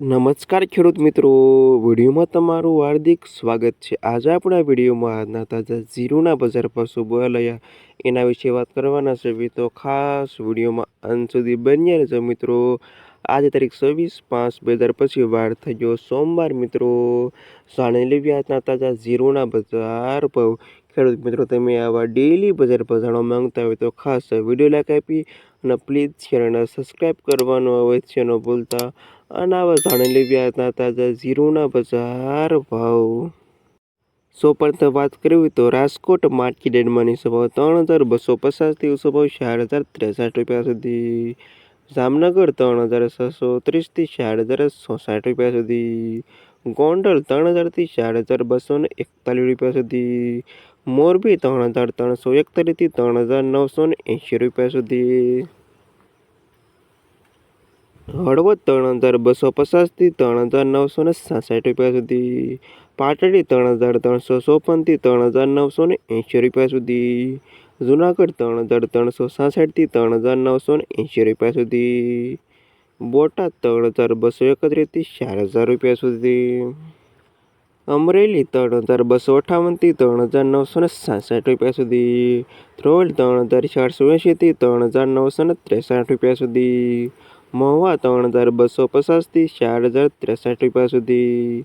નમસ્કાર ખેડૂત મિત્રો, વિડીયોમાં તમારું હાર્દિક સ્વાગત છે. આજે આપણે વિડીયોમાં આજના તાજા ઝીરુના બજાર પર શું બોલાયા એના વિશે વાત કરવાના છે. તો ખાસ વિડીયોમાં અંત સુધી બન્યા રહેજો મિત્રો. આજે તારીખ છવ્વીસ પાંચ બે હજાર પછી વાર થઈ ગયો સોમવાર મિત્રો. જાણી લેવી આજના તાજા ઝીરુના બજાર ભાવ. ખેડૂત મિત્રો, તમે આવા ડેલી બજાર જાણવા માંગતા હોય તો ખાસ વીડિયો લાઈક આપી અને પ્લીઝ ચેનલને સબસ્ક્રાઈબ કરવાનું અવશ્ય ન ભૂલતા. અને આવા જાણી લેવ્યા હતા તાજા ઝીરોના બજાર ભાવ. સો પર વાત કરવી તો રાજકોટ માર્કેટ એન્ડમાંની સભાવ ત્રણ હજાર બસો પચાસથી ઉસો ભાવ ચાર હજાર ત્રેસઠ રૂપિયા સુધી. જામનગર ત્રણ હજાર છસો ત્રીસથી ચાર હજાર સાઠ રૂપિયા સુધી. ગોંડલ ત્રણ હજારથી ચાર હજાર બસો ને એકતાલીસ રૂપિયા સુધી. મોરબી ત્રણ હજાર ત્રણસો એકતાલીસથી ત્રણ હજાર નવસો ને એંશી રૂપિયા સુધી. હળવદ ત્રણ હજાર બસો પચાસથી ત્રણ હજાર નવસો ને સાસઠ રૂપિયા સુધી. પાટડી ત્રણ હજાર ત્રણસો ચોપનથી ત્રણ હજાર નવસો ને એંશી રૂપિયા સુધી. જુનાગઢ ત્રણ હજાર ત્રણસો સાસઠથી ત્રણ હજાર નવસો ને એંશી રૂપિયા સુધી. બોટાદ ત્રણ હજાર બસો એકત્રીસથી ચાર હજાર રૂપિયા સુધી. અમરેલી ત્રણ હજાર બસો અઠાવનથી ત્રણ હજાર નવસો ને સાસઠ રૂપિયા સુધી. ધ્રોલ ત્રણ હજાર ચારસો એંશીથી ત્રણ હજાર નવસો ને ત્રેસઠ રૂપિયા સુધી. મહુવા ત્રણ હજાર બસો પચાસથી ચાર હજાર ત્રેસઠ રૂપિયા સુધી.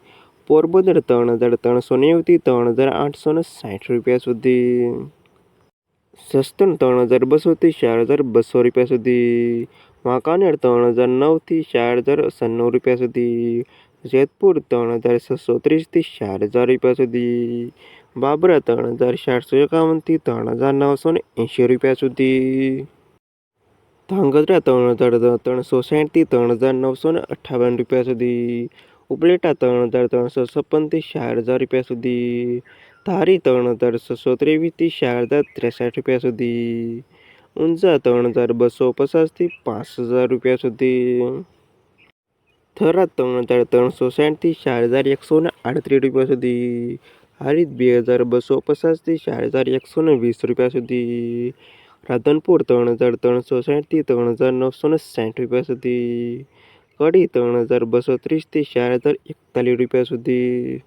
પોરબંદર ત્રણ હજાર ત્રણસો નેવુંથી ત્રણ હજાર આઠસો ને સાઠ રૂપિયા સુધી. સસ્તન ત્રણ હજાર બસોથી ચાર હજાર બસો રૂપિયા સુધી. વાંકાનેર ત્રણ હજાર નવથી ચાર હજાર સન્નું રૂપિયા સુધી. જેતપુર ત્રણ હજાર છસો ત્રીસથી ચાર હજાર રૂપિયા સુધી. બાબરા ત્રણ હજાર ચારસો એકાવનથી ત્રણ હજાર નવસો ને એંશી રૂપિયા સુધી. ધાંગધ્રા ત્રણ હજાર ત્રણસો સાઠથી ત્રણ હજાર નવસો ને અઠ્ઠાવન રૂપિયા સુધી. ઉપલેટા ત્રણ હજાર ત્રણસો છપ્પનથી ચાર હજાર રૂપિયા સુધી. ધારી ત્રણ હજાર છસો ત્રેવીસથી ચાર હજાર ત્રેસઠ રૂપિયા સુધી. ઊંઝા ત્રણ હજાર બસો પચાસથી પાંચ હજાર રૂપિયા સુધી. થરાદ ત્રણ હજાર ત્રણસો સાઠથી ચાર હજાર એકસો ને આડત્રીસ રૂપિયા સુધી હારીજ બે હજાર બસો પચાસથી ચાર હજાર એકસો ને વીસ રૂપિયા સુધી રાધનપુર ત્રણ હજાર ત્રણસો સાઠથી ત્રણ હજાર નવસો ને સાઠ રૂપિયા સુધી કડી ત્રણ હજાર બસો ત્રીસથી ચાર હજાર એકતાલીસ રૂપિયા સુધી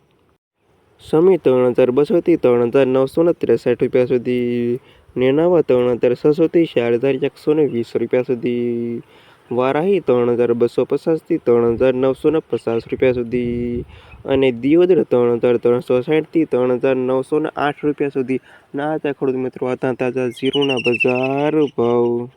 સમી ત્રણ હજાર બસોથી ત્રણ હજાર નવસો ને ત્રેસઠ રૂપિયા સુધી નેનાવા ત્રણ હજાર છસોથી ચાર હજાર એકસો ને વીસ રૂપિયા સુધી વારાહી ત્રણ હજાર બસો પચાસથી ત્રણ હજાર નવસો ને પચાસ રૂપિયા સુધી. અને દિયોદર ત્રણ હજાર ત્રણસો સાઠથી ત્રણ હજાર નવસો ને આઠ રૂપિયા સુધી. ના હતા ખેડૂત મિત્રો હતા તાજા જીરુના બજાર ભાવ.